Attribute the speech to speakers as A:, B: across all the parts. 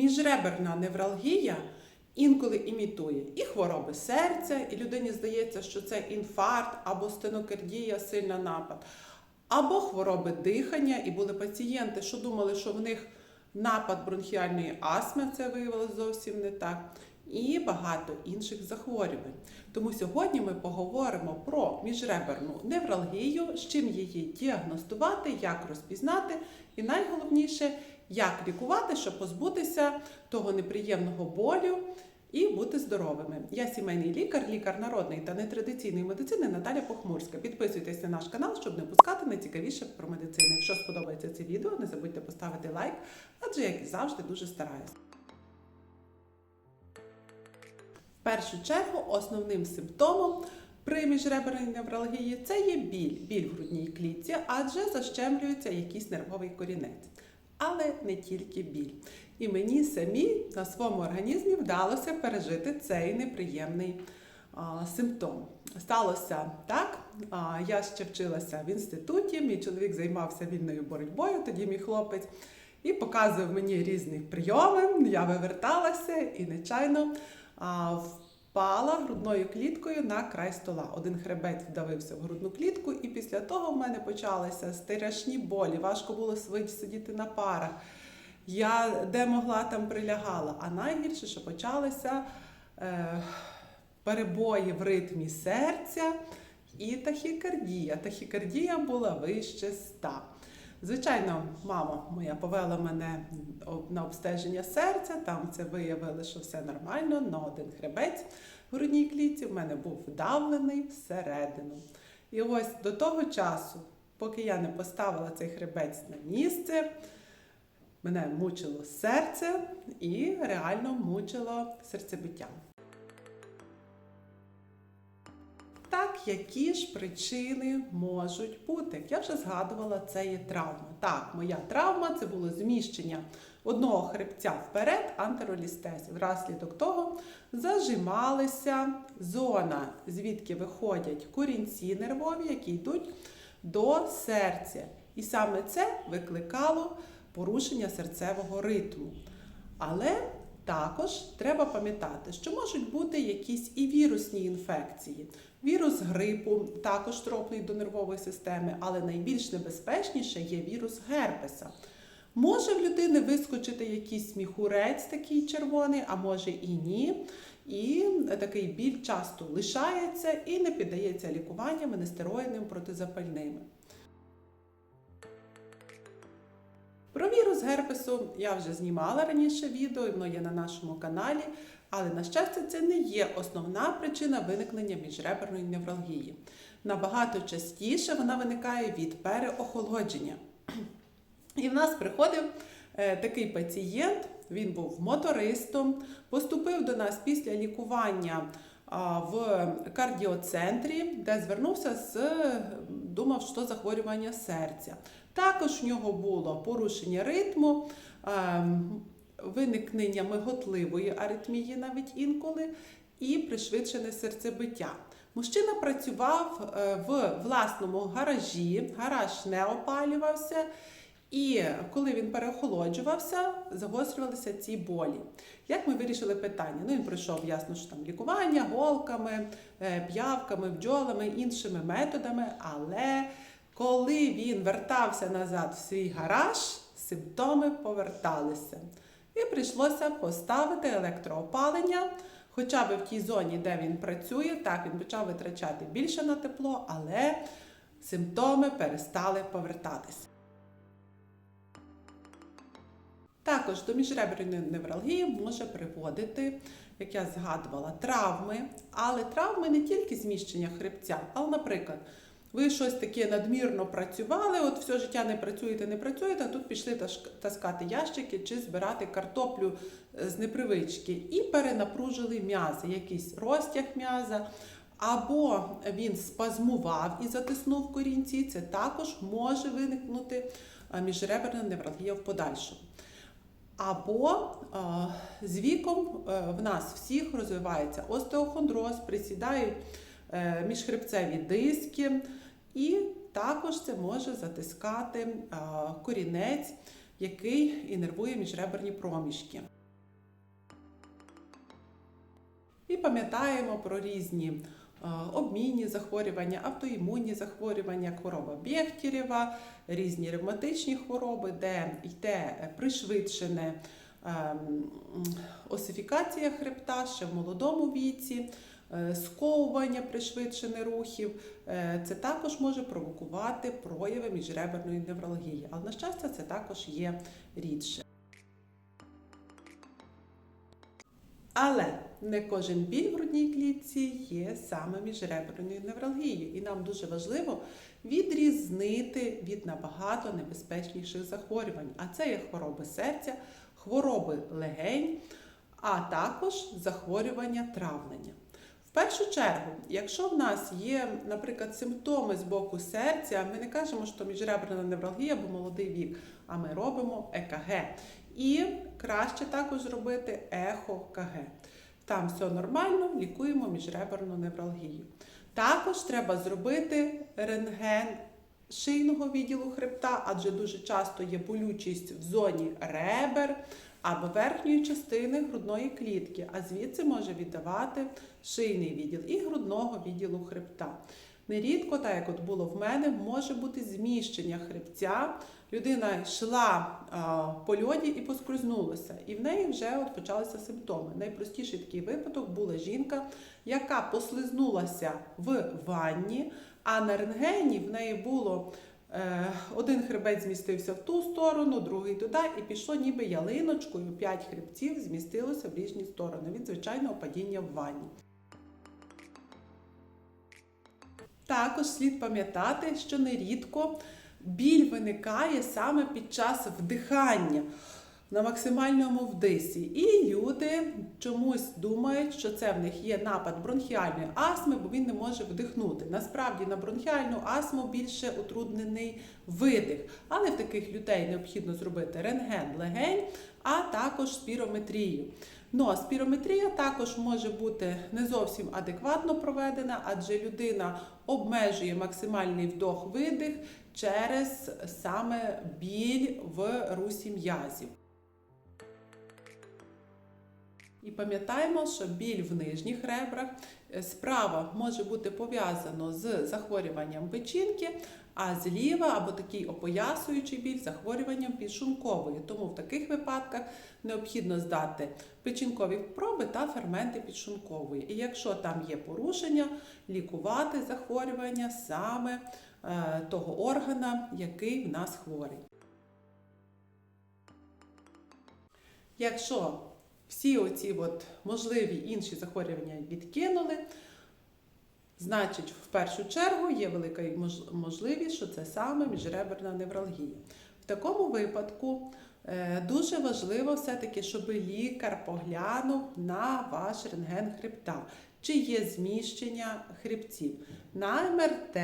A: Міжреберна невралгія інколи імітує і хвороби серця, і людині здається, що це інфаркт або стенокардія, сильна напад, або хвороби дихання. І були пацієнти, що думали, що в них напад бронхіальної астми, це виявилося зовсім не так. І багато інших захворювань. Тому сьогодні ми поговоримо про міжреберну невралгію, з чим її діагностувати, як розпізнати, і найголовніше, як лікувати, щоб позбутися того неприємного болю і бути здоровими. Я сімейний лікар, лікар народної та нетрадиційної медицини Наталя Похмурська. Підписуйтесь на наш канал, щоб не пускати найцікавіше про медицину. Якщо сподобається це відео, не забудьте поставити лайк, адже як і завжди дуже стараюся. Першу чергу основним симптомом при міжреберній невралгії це є біль, біль в грудній клітці, адже защемлюється якийсь нервовий корінець. Але не тільки біль. І мені самі на своєму організмі вдалося пережити цей неприємний а, симптом. Сталося так. А, я ще вчилася в інституті, мій чоловік займався вільною боротьбою, тоді мій хлопець, і показував мені різні прийоми. Я виверталася і нечайно впала грудною кліткою на край стола. Один хребець вдавився в грудну клітку, і після того в мене почалися страшні болі. Важко було сидіти на парах. Я де могла там прилягала. А найгірше, що почалися е, перебої в ритмі серця і тахікардія. Тахікардія була вище 100. Звичайно, мама моя повела мене на обстеження серця, там це виявили, що все нормально, на один хребець в грудній клітці в мене був вдавлений всередину. І ось до того часу, поки я не поставила цей хребець на місце, мене мучило серце і реально мучило серцебиття. Які ж причини можуть бути? Я вже згадувала, це є травма. Так, моя травма це було зміщення одного хребця вперед, антеролістезі. Внаслідок того зажималася зона, звідки виходять корінці нервові, які йдуть до серця. І саме це викликало порушення серцевого ритму. Але також треба пам'ятати, що можуть бути якісь і вірусні інфекції. Вірус грипу також троплий до нервової системи, але найбільш небезпечніше є вірус герпеса. Може в людини вискочити якийсь міхурець такий червоний, а може і ні. І такий біль часто лишається і не піддається лікуванням нестероїдним протизапальними. Про вірус герпесу я вже знімала раніше відео, воно є на нашому каналі. Але, на щастя, це не є основна причина виникнення міжреберної невралгії. Набагато частіше вона виникає від переохолодження. І в нас приходив е, такий пацієнт, він був мотористом, поступив до нас після лікування в кардіоцентрі, де звернувся з думав, що захворювання серця. Також в нього було порушення ритму. Виникнення миготливої аритмії навіть інколи, і пришвидшене серцебиття. Мужчина працював е, в власному гаражі, гараж не опалювався, і коли він переохолоджувався, загострювалися ці болі. Як ми вирішили питання? Ну, він пройшов ясно, що там лікування голками, е, п'явками, бджолами, іншими методами, але коли він вертався назад в свій гараж, симптоми поверталися. І прийшлося поставити електроопалення. Хоча б в тій зоні, де він працює, так він почав витрачати більше на тепло, але симптоми перестали повертатися. Також до міжреберної невралгії може приводити, як я згадувала, травми, але травми не тільки зміщення хребця, але, наприклад, ви щось таке надмірно працювали, от все життя не працюєте, не працюєте, а тут пішли таскати ящики чи збирати картоплю з непривички і перенапружили м'язи, якийсь розтяг м'яза, або він спазмував і затиснув корінці, це також може виникнути міжреберна невралгія в подальшому. Або а, з віком а, в нас всіх розвивається остеохондроз, присідають е, міжхребцеві диски, і також це може затискати корінець, який інервує міжреберні проміжки. І пам'ятаємо про різні обмінні захворювання, автоімунні захворювання, хвороба Бєхтєрєва, різні ревматичні хвороби, де йде пришвидшене ем, осифікація хребта ще в молодому віці сковування пришвидшене рухів. Е, Це також може провокувати прояви міжреберної невралгії, але на щастя, це також є рідше. Але не кожен біль в грудній клітці є саме міжреберною невралгією, і нам дуже важливо відрізнити від набагато небезпечніших захворювань. А це є хвороби серця, хвороби легень, а також захворювання травлення. В першу чергу, якщо в нас є, наприклад, симптоми з боку серця, ми не кажемо, що міжреберна невралгія або молодий вік, а ми робимо ЕКГ. І краще також зробити ехо КГ. Там все нормально, лікуємо міжреберну невралгію. Також треба зробити рентген шийного відділу хребта, адже дуже часто є болючість в зоні ребер або верхньої частини грудної клітки, а звідси може віддавати шийний відділ і грудного відділу хребта. Нерідко, так як от було в мене, може бути зміщення хребця. Людина йшла а, по льоді і поскользнулася, і в неї вже от почалися симптоми. Найпростіший такий випадок була жінка, яка послизнулася в ванні, а на рентгені в неї було один хребець змістився в ту сторону, другий туди, і пішло ніби ялиночкою, п'ять хребців змістилося в різні сторони від звичайного падіння в ванні. Також слід пам'ятати, що нерідко біль виникає саме під час вдихання на максимальному вдисі. І люди чомусь думають, що це в них є напад бронхіальної астми, бо він не може вдихнути. Насправді на бронхіальну астму більше утруднений видих. Але в таких людей необхідно зробити рентген легень, а також спірометрію. Ну а спірометрія також може бути не зовсім адекватно проведена, адже людина обмежує максимальний вдох-видих через саме біль в русі м'язів. І пам'ятаємо, що біль в нижніх ребрах е, справа може бути пов'язано з захворюванням печінки, а зліва або такий опоясуючий біль захворюванням підшлункової. Тому в таких випадках необхідно здати печінкові проби та ферменти підшлункової. І якщо там є порушення, лікувати захворювання саме е, того органа, який в нас хворий. Якщо всі оці от можливі інші захворювання відкинули, значить, в першу чергу є велика можливість, що це саме міжреберна невралгія. В такому випадку е, дуже важливо все-таки, щоб лікар поглянув на ваш рентген хребта, чи є зміщення хребців. На МРТ,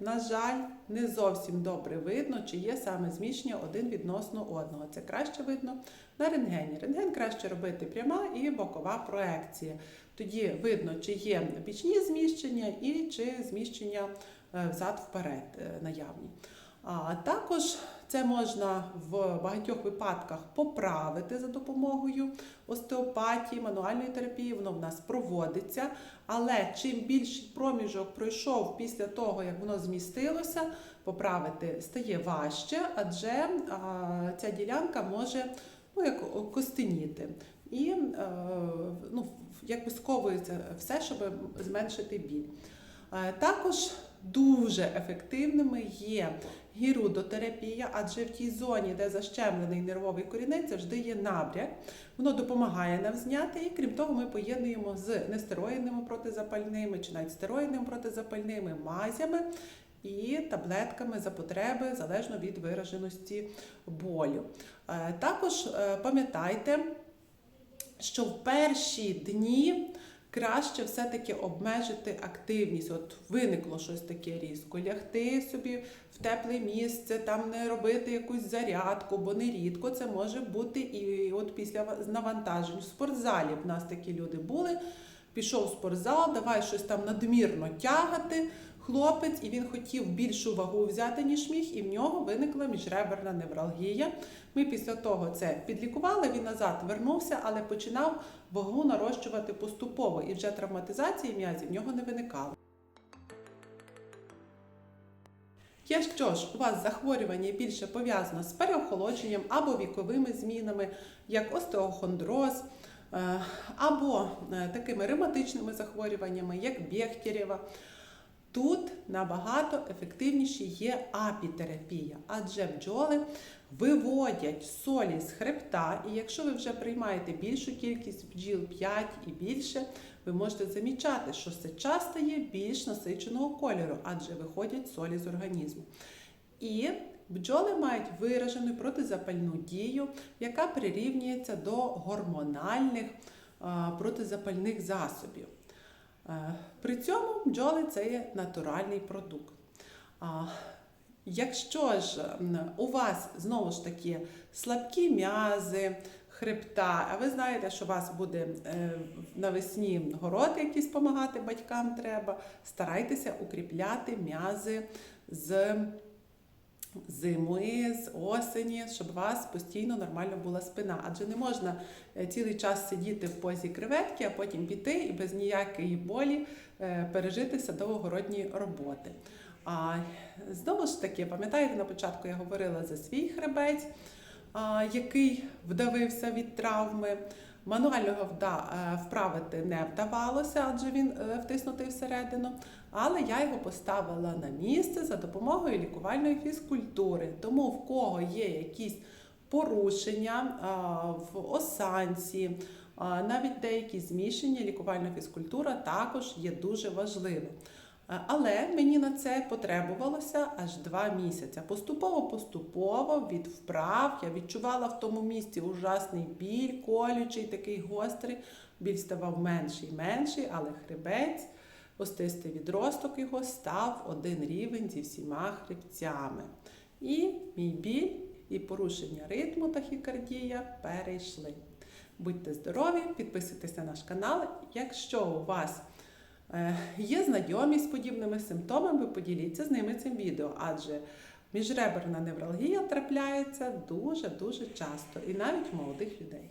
A: на жаль, не зовсім добре видно, чи є саме зміщення один відносно одного. Це краще видно на рентгені. Рентген краще робити пряма і бокова проекція. Тоді видно, чи є бічні зміщення і чи зміщення е, взад-вперед е, наявні. А також це можна в багатьох випадках поправити за допомогою остеопатії, мануальної терапії, воно в нас проводиться. Але чим більший проміжок пройшов після того, як воно змістилося, поправити стає важче, адже а, ця ділянка може ну, як костеніти. І е, ну, якби сковується все, щоб зменшити біль. Е, Також дуже ефективними є гірудотерапія, адже в тій зоні, де защемлений нервовий корінець, завжди є набряк. Воно допомагає нам зняти, і крім того, ми поєднуємо з нестероїдними протизапальними чи навіть стероїдними протизапальними мазями і таблетками за потреби залежно від вираженості болю. Е, Також е, пам'ятайте, що в перші дні краще все-таки обмежити активність. От виникло щось таке різко, лягти собі в тепле місце, там не робити якусь зарядку, бо нерідко це може бути і от після навантажень в спортзалі. В нас такі люди були. Пішов в спортзал, давай щось там надмірно тягати, хлопець, і він хотів більшу вагу взяти, ніж міг, і в нього виникла міжреберна невралгія. Ми після того це підлікували, він назад вернувся, але починав вагу нарощувати поступово, і вже травматизації м'язів в нього не виникало. Якщо ж у вас захворювання більше пов'язано з переохолодженням або віковими змінами, як остеохондроз, е, або е, такими ревматичними захворюваннями, як Бехтерєва, тут набагато ефективніше є апітерапія, адже бджоли виводять солі з хребта, і якщо ви вже приймаєте більшу кількість бджіл 5 і більше, ви можете замічати, що сеча стає більш насиченого кольору, адже виходять солі з організму. І бджоли мають виражену протизапальну дію, яка прирівнюється до гормональних протизапальних засобів. Е, При цьому бджоли це є натуральний продукт. А, Якщо ж у вас знову ж таки слабкі м'язи, хребта, а ви знаєте, що у вас буде е, навесні город якісь допомагати батькам треба, старайтеся укріпляти м'язи з зими, з осені, щоб у вас постійно нормально була спина. Адже не можна е, цілий час сидіти в позі креветки, а потім піти і без ніякої болі е, пережити садово-городні роботи. А знову ж таки, пам'ятаєте, на початку я говорила за свій хребець, який вдавився від травми. Мануального е, вправити не вдавалося, адже він е, втиснутий всередину. Але я його поставила на місце за допомогою лікувальної фізкультури. Тому в кого є якісь порушення в осанці, навіть деякі зміщення, лікувальна фізкультура також є дуже важливим. Але мені на це потребувалося аж два місяці. Поступово-поступово від вправ я відчувала в тому місці ужасний біль, колючий, такий гострий. Біль ставав менший і менший, але хребець, остистий відросток його став один рівень зі всіма хребцями. І мій біль і порушення ритму тахікардія перейшли. Будьте здорові, підписуйтесь на наш канал. Якщо у вас Є знайомі з подібними симптомами, поділіться з ними цим відео, адже міжреберна невралгія трапляється дуже-дуже часто і навіть у молодих людей.